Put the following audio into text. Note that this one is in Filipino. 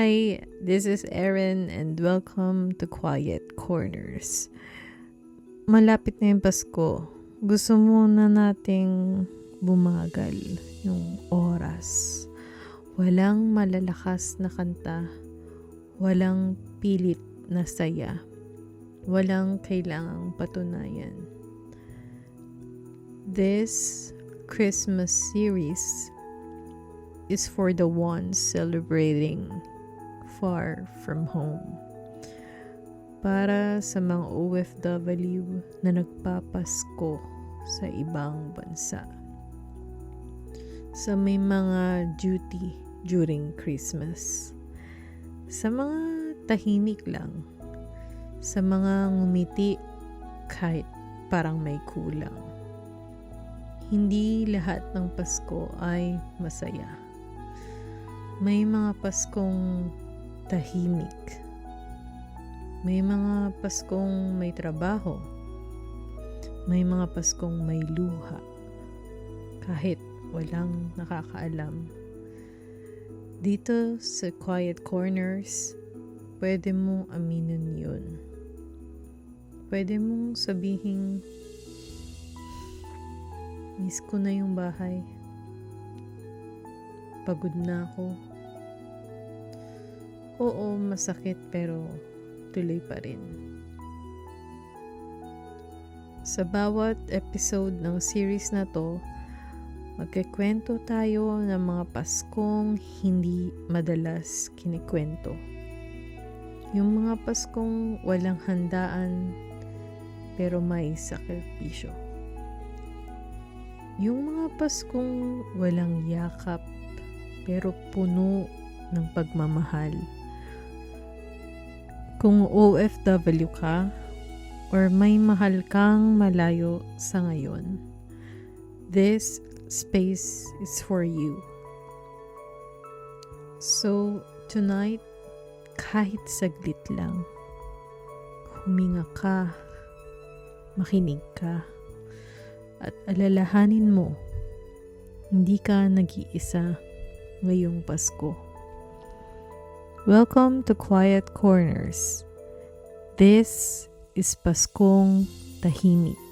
Hi, this is Erin and welcome to Quiet Corners. Malapit na yung Pasko. Gusto muna nating bumagal yung oras. Walang malalakas na kanta. Walang pilit na saya. Walang kailangang patunayan. This Christmas series is for the ones celebrating far from home. Para sa mga OFW na nagpapasko sa ibang bansa. Sa may mga duty during Christmas. Sa mga tahimik lang. Sa mga ngumiti kahit parang may kulang. Hindi lahat ng Pasko ay masaya. May mga Paskong tahimik. May mga Paskong may trabaho. May mga Paskong may luha. Kahit walang nakakaalam. Dito sa Quiet Corners, pwede mong aminin yun. Pwede mong sabihin, miss ko na yung bahay. Pagod na ako. Oo, masakit pero tuloy pa rin. Sa bawat episode ng series na to, magkikwento tayo ng mga Paskong hindi madalas kinikwento. Yung mga Paskong walang handaan pero may sakripisyo. Yung mga Paskong walang yakap pero puno ng pagmamahal. Kung OFW ka or may mahal kang malayo sa ngayon, this space is for you. So, tonight, kahit saglit lang, huminga ka, makinig ka, at alalahanin mo, hindi ka nag-iisa ngayong Pasko. Welcome to Quiet Corners. This is Paskong Tahimik.